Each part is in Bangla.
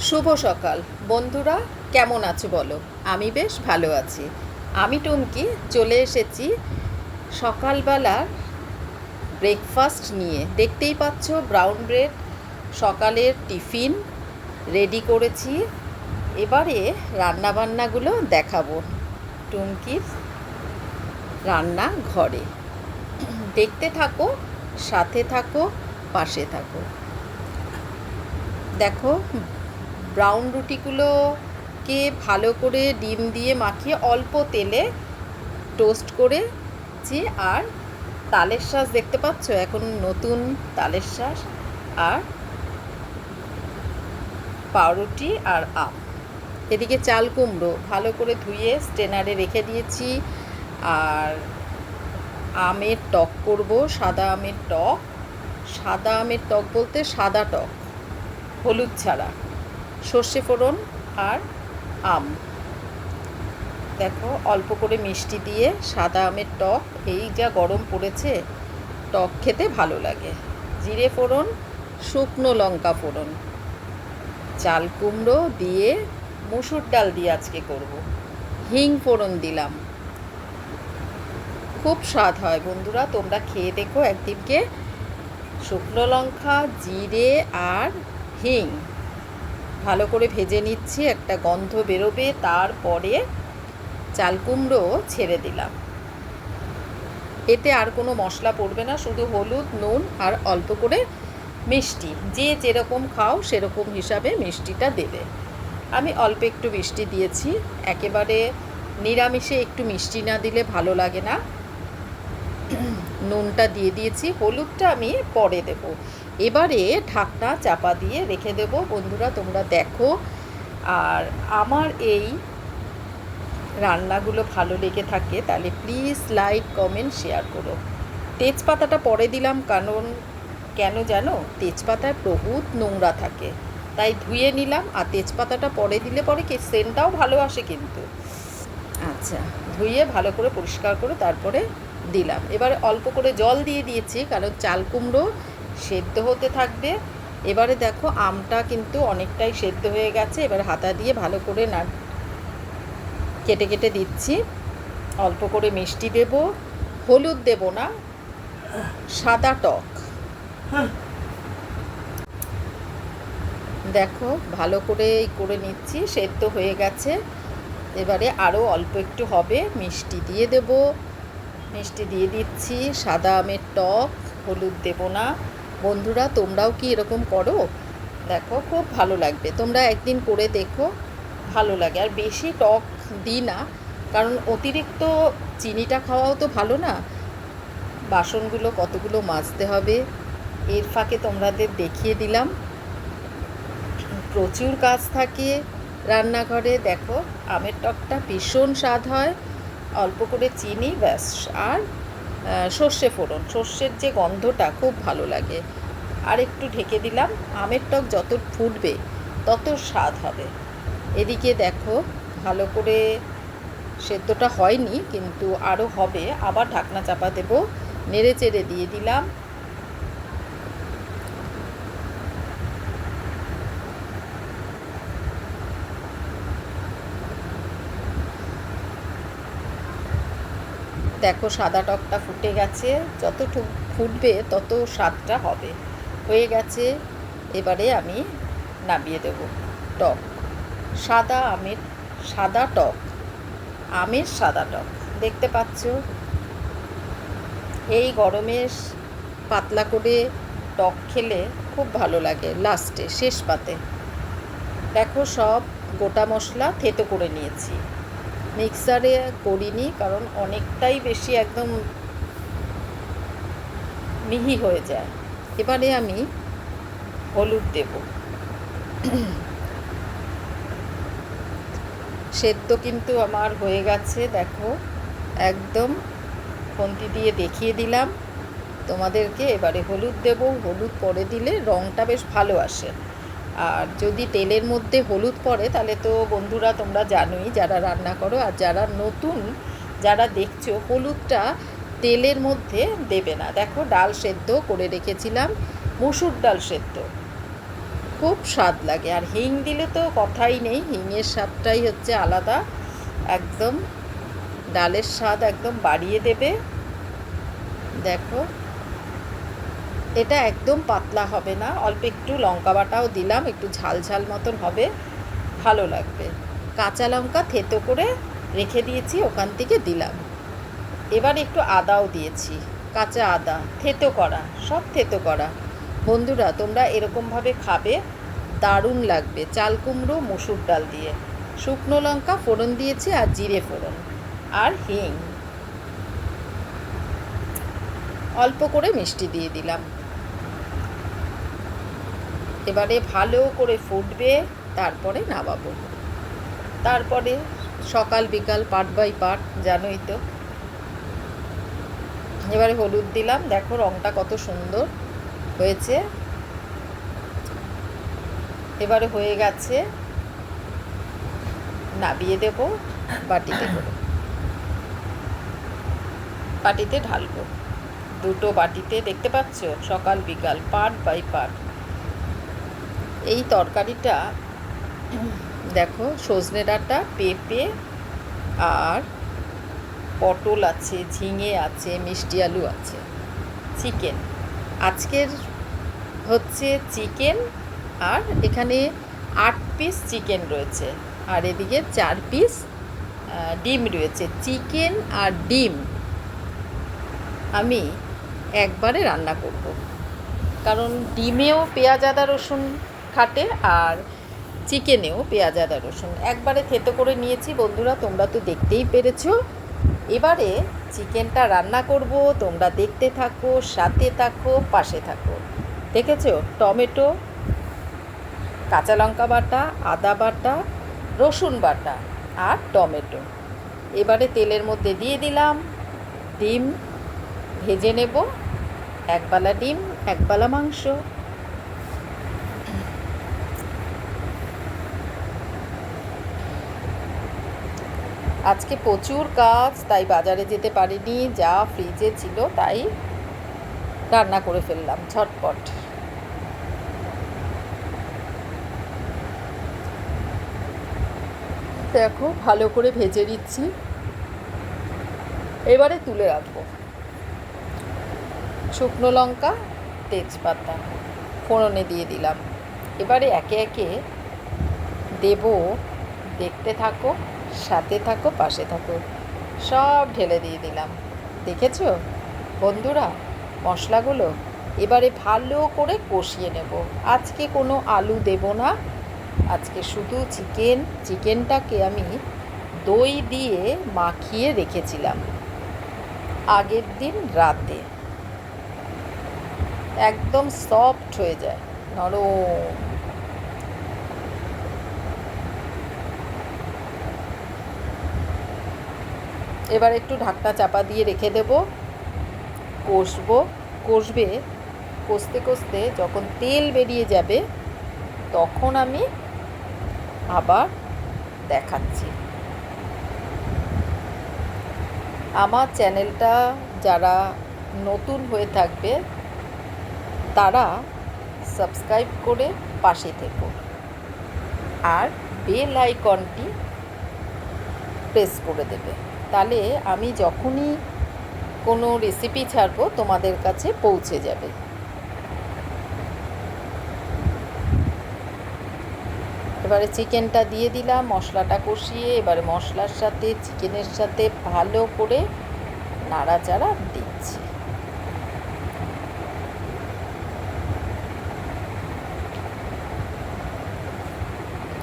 শুভ সকাল। বন্ধুরা, কেমন আছো বলো? আমি বেশ ভালো আছি। আমি টুমকি, চলে এসেছি সকালবেলার ব্রেকফাস্ট নিয়ে। দেখতেই পাচ্ছ ব্রাউন ব্রেড সকালের টিফিন রেডি করেছি। এবারে রান্নাবান্নাগুলো দেখাবো টুমকির রান্না ঘরে। দেখতে থাকো, সাথে থাকো, পাশে থাকো। দেখো ব্রাউন রুটিগুলোকে ভালো করে ডিম দিয়ে মাখিয়ে অল্প তেলে টোস্ট করেছি আর তালের শ্বাস দেখতে পাচ্ছ? এখন নতুন তালের শ্বাস আর পাউরুটি আর আম। এদিকে চাল কুমড়ো ভালো করে ধুয়ে স্টেনারে রেখে দিয়েছি আর আমের টক করব, সাদা আমের টক। সাদা আমের টক বলতে সাদা টক, হলুদ ছাড়া। সর্ষে ফোড়ন আর আম। দেখো, অল্প করে মিষ্টি দিয়ে সাদা আমের টক, এই যা গরম পড়েছে, টক খেতে ভালো লাগে। জিরে ফোড়ন, শুকনো লঙ্কা ফোড়ন। চাল কুমড়ো দিয়ে মুসুর ডাল দিয়ে আজকে করব। হিং ফোড়ন দিলাম। খুব স্বাদ হয় বন্ধুরা, তোমরা খেয়ে দেখো একদিনকে শুকনো লঙ্কা, জিরে আর হিং। ভালো করে ভেজে নিচ্ছি, একটা গন্ধ বেরোবে, তারপরে চাল কুমড়ো ছেড়ে দিলাম। এতে আর কোনো মশলা পড়বে না, শুধু হলুদ, নুন আর অল্প করে মিষ্টি। যে যেরকম খাও, সেরকম হিসাবে মিষ্টিটা দেবে। আমি অল্প একটু মিষ্টি দিয়েছি, একেবারে নিরামিষে একটু মিষ্টি না দিলে ভালো লাগে না। নুনটা দিয়ে দিয়েছি, হলুদটা আমি পরে দেব। এবারে ঢাকনা চাপা দিয়ে রেখে দেব। বন্ধুরা, তোমরা দেখো। আর আমার এই রান্নাগুলো ভালো লেগে থাকে, তাহলে প্লিজ লাইক কমেন্ট শেয়ার করো। তেজপাতাটা পরে দিলাম, কারণ কেন জানো? তেজপাতায় বহুত নোংরা থাকে। তাই ধুয়ে নিলাম, আর তেজপাতাটা পরে দিলে পরে কি সেন্টটাও ভালো আসে কিন্তু। আচ্ছা ধুয়ে ভালো করে পরিষ্কার করে তারপরে দিলাম। এবারে অল্প করে জল দিয়ে দিয়েছি, কারণ চাল কুমড়ো সেদ্ধ হতে থাকবে। এবারে দেখো আমটা কিন্তু অনেকটাই সেদ্ধ হয়ে গেছে। এবার হাতা দিয়ে ভালো করে না কেটে কেটে দিচ্ছি। অল্প করে মিষ্টি দেব। হলুদ দেব না। সাদা টক। দেখো ভালো করে করে নিচ্ছি। সেদ্ধ হয়ে গেছে। এবারে আরও অল্প একটু হবে। মিষ্টি দিয়ে দেব। মিষ্টি দিয়ে দিচ্ছি। সাদা আমের টক। হলুদ দেব না। বন্ধুরা, তোমরাও কি এরকম করো? দেখো, খুব ভালো লাগবে। তোমরা একদিন করে দেখো, ভালো লাগে। আর বেশি টক দিই না, কারণ অতিরিক্ত চিনিটা খাওয়াও তো ভালো না। বাসনগুলো কতগুলো মাজতে হবে, এর ফাঁকে তোমাদের দেখিয়ে দিলাম। প্রচুর কাজ থাকে রান্নাঘরে, দেখো, আমের টকটা ভীষণ স্বাদ হয়। অল্প করে চিনি, ব্যাস। আর সর্ষে ফোড়ন। সর্ষের যে গন্ধটা খুব ভালো লাগে। আর একটু ঢেকে দিলাম। আমের টক যত ফুটবে, তত স্বাদ হবে। এদিকে দেখো, ভালো করে সেদ্ধটা হয়নি, কিন্তু আরও হবে। আবার ঢাকনা চাপা দেবো। নেড়ে চেড়ে দিয়ে দিলাম। দেখো সাদা টকটা ফুটে গেছে যত ফুটবে তত স্বাদটা হবে। হয়ে গেছে, এবারে আমি নামিয়ে দেব। টক। সাদা আমের সাদা টক। আমের সাদা টক। দেখতে পাচ্ছ? এই গরমে পাতলা করে টক খেলে খুব ভালো লাগে লাস্টে, শেষ পাতে। দেখো সব গোটা মশলা থেতো করে নিয়েছি। মিক্সারে করিনি, কারণ অনেকটাই বেশি একদম মিহি হয়ে যায়। এবারে আমি হলুদ দেব। সেদ্ধ কিন্তু আমার হয়ে গেছে, দেখো। একদম খন্তি দিয়ে দেখিয়ে দিলাম। তোমাদেরকে এবারে হলুদ দেব। হলুদ পরে দিলে রঙটা বেশ ভালো আসে। আর যদি তেলের মধ্যে হলুদ পড়ে, তাহলে তো বন্ধুরা তোমরা জানোই যারা রান্না করো আর যারা নতুন যারা দেখছ, হলুদটা তেলের মধ্যে দেবে না। দেখো, ডাল সেদ্ধ করে রেখেছিলাম, মুসুর ডাল সেদ্ধ। খুব স্বাদ লাগে। আর হিং দিলে তো কথাই নেই, হিংয়ের স্বাদটাই হচ্ছে আলাদা। একদম ডালের স্বাদ একদম বাড়িয়ে দেবে। দেখো এটা একদম পাতলা হবে না। অল্প একটু লঙ্কা বাটাও দিলাম, একটু ঝাল ঝাল মতন হবে। ভালো লাগবে। কাঁচা লঙ্কা থেতো করে রেখে দিয়েছি, ওখান থেকে দিলাম। এবার একটু আদাও দিয়েছি, কাঁচা আদা, থেতো করা, সব থেতো করা। বন্ধুরা, তোমরা এরকমভাবে খাবে, দারুণ লাগবে। চাল কুমড়ো, মসুর ডাল দিয়ে। শুকনো লঙ্কা, ফোড়ন দিয়েছি আর জিরে ফোড়ন আর হিং। অল্প করে মিষ্টি দিয়ে দিলাম। এবারে ভালো করে ফুটবে, তারপরে নামাবো। তারপরে সকাল বিকাল পার্ট বাই পার্ট, জানোই তো। এবারে হলুদ দিলাম, দেখো রঙটা কত সুন্দর হয়েছে। এবারে হয়ে গেছে, নাবিয়ে দেব বাটিতে করে। বাটিতে ঢালবো। দুটো বাটিতে, দেখতে পাচ্ছ? সকাল বিকাল, পার্ট বাই পার্ট। এই তরকারিটা, দেখো, সজনে ডাঁটা, পেঁপে আর পটল আছে, ঝিঙে আছে, মিষ্টি আলু আছে। চিকেন। আজকের হচ্ছে চিকেন আর এখানে আট পিস চিকেন রয়েছে। আর এদিকে চার পিস ডিম রয়েছে। চিকেন আর ডিম আমি একবারে রান্না করব। কারণ ডিমেও পেঁয়াজ, আদা, রসুন খাটে আর চিকেনেও পেঁয়াজ, আদা, রসুন। একবারে থেতো করে নিয়েছি, বন্ধুরা, তোমরা তো দেখতেই পেরেছ। এবারে চিকেনটা রান্না করব, তোমরা দেখতে থাকো, সাথে থাকো, পাশে থাকো। দেখেছ? টমেটো, কাঁচা লঙ্কা বাটা, আদা বাটা, রসুন বাটা আর টমেটো। এবারে তেলের মধ্যে দিয়ে দিলাম ডিম। ভেজে নেব। একবেলা ডিম, একবেলা মাংস। আজকে প্রচুর কাজ, তাই বাজারে যেতে পারিনি, যা ফ্রিজে ছিল তাই রান্না করে ফেললাম, ঝটপট। দেখো, ভালো করে ভেজে দিচ্ছি এবারে তুলে রাখব। শুকনো লঙ্কা, তেজপাতা, ফোড়নে দিয়ে দিলাম। এবারে একে একে দেব, দেখতে থাকো। সাথে থাকো, পাশে থাকো। সব ঢেলে দিয়ে দিলাম। দেখেছ? বন্ধুরা, মশলাগুলো এবারে ভালো করে কষিয়ে নেব। আজকে কোনো আলু দেব না। আজকে শুধু চিকেন, চিকেনটাকে আমি দই দিয়ে মাখিয়ে রেখেছিলাম আগের দিন রাতে। একদম সফট হয়ে যায়, নরম। এবার একটু ঢাকনা চাপা দিয়ে রেখে দেব। কষবো। কষবে। কষতে কষতে যখন তেল বেরিয়ে যাবে, তখন আমি আবার দেখাচ্ছি। আমার চ্যানেলটা যারা নতুন হয়ে থাকবে, তারা সাবস্ক্রাইব করে পাশে থেকো। আর বেল আইকনটি প্রেস করে দেবে। তাহলে আমি যখনই কোনো রেসিপি ছাড়বো তোমাদের কাছে পৌঁছে যাবে। এবারে চিকেনটা দিয়ে দিলাম, মশলাটা কষিয়ে, এবারে মশলার সাথে চিকেনের সাথে ভালো করে নাড়াচাড়া দিচ্ছি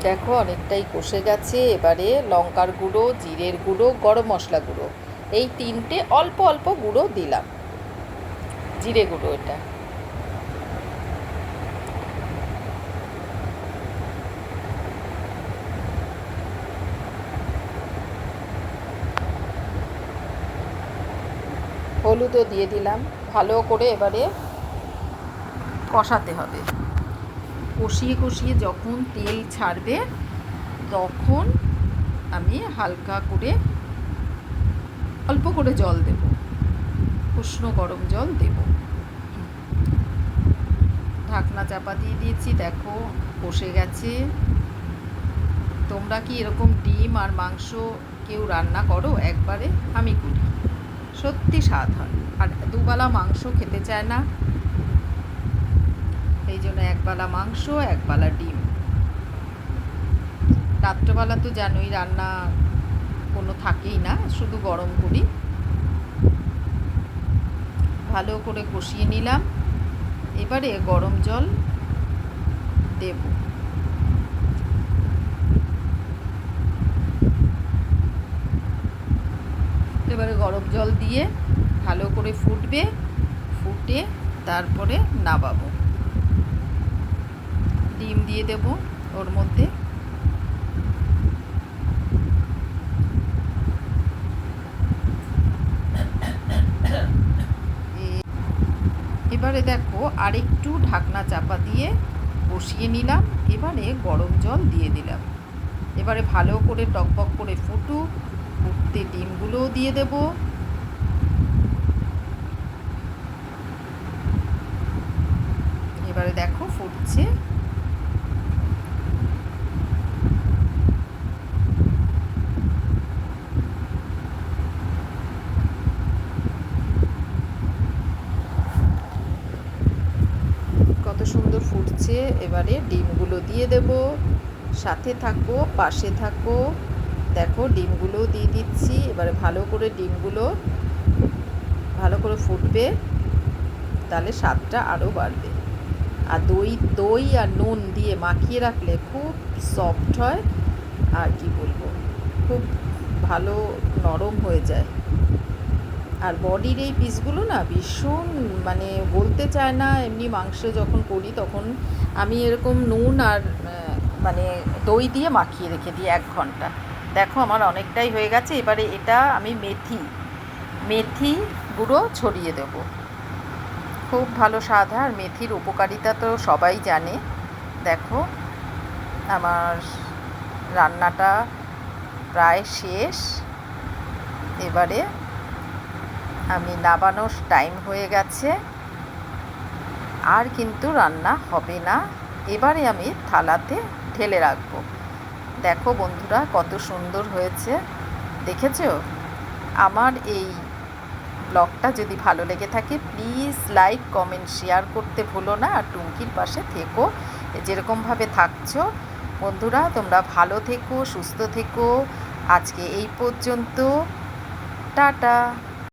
দেখো, অনেকটাই কষে গেছে। এবারে লঙ্কার গুঁড়ো, জিরের গুঁড়ো, গরম মশলা গুঁড়ো। এই তিনটে অল্প অল্প গুঁড়ো দিলাম। জিরে গুঁড়ো এটা। হলুদও দিয়ে দিলাম। ভালো করে এবারে কষাতে হবে। কষিয়ে কষিয়ে যখন তেল ছাড়বে, তখন আমি হালকা করে, অল্প করে জল দেব। উষ্ণ গরম জল দেব। ঢাকনা চাপা দিয়ে দিয়েছি, দেখো কষে গেছে। তোমরা কি এরকম ডিম আর মাংস কেউ রান্না করো? একবারে আমি করি। সত্যি স্বাদ হয়। আর দুবেলা মাংস খেতে চায় না। এই জন্য একবেলা মাংস একবেলা ডিম। রাত্রবেলা তো জানোই রান্না কোনো থাকেই না, শুধু গরম করি। ভালো করে কষিয়ে নিলাম। এবারে গরম জল দেব। এবারে গরম জল দিয়ে ভালো করে ফুটবে, ফুটে তারপরে নাবাবো ডিম দিয়ে দেব ওর মধ্যে। এবারে দেখো আরেকটু ঢাকনা চাপা দিয়ে বসিয়ে নিলাম, এবারে গরম জল দিয়ে দিলাম। এবারে ভালো করে টকবক করে ফুটুক, ফুটতে ডিমগুলোও দিয়ে দেব। এবারে দেখো ফুটছে কত সুন্দর ফুটছে এবারে ডিমগুলো দিয়ে দেব। সাথে থাকো পাশে থাকো দেখো, ডিমগুলো দিয়ে দিচ্ছি। এবারে ভালো করে ডিমগুলো ভালো করে ফুটবে। তাহলে স্বাদটা আরও বাড়বে। আর দই দই আর নুন দিয়ে মাখিয়ে রাখলে খুব সফট হয়। আর কি বলব? খুব ভালো নরম হয়ে যায়। আর বডির এই পিসগুলো না ভীষণ মানে বলতে চায় না, এমনি মাংস যখন করি তখন আমি এরকম নুন আর মানে দই দিয়ে মাখিয়ে রেখে দিই এক ঘণ্টা। দেখো আমার অনেকটাই হয়ে গেছে, এবারে এটা আমি মেথি মেথি গুঁড়ো ছড়িয়ে দেবো। খুব ভালো স্বাদ আর মেথির উপকারিতা তো সবাই জানে। দেখো আমার রান্নাটা প্রায় শেষ। এবারে আমি নাবানোর টাইম হয়ে গেছে। আর কিন্তু রান্না হবে না। এবারে আমি থালাতে ঢেলে রাখব। দেখো বন্ধুরা কত সুন্দর হয়েছে। দেখেছ? আমার এই ব্লগটা যদি ভালো লেগে থাকে প্লিজ লাইক কমেন্ট শেয়ার করতে ভুলো না। আর টুঙ্কির পাশে থেকো। যেরকমভাবে থাকছো। বন্ধুরা, তোমরা ভালো থেকো, সুস্থ থেকো। আজকে এই পর্যন্ত। টাটা।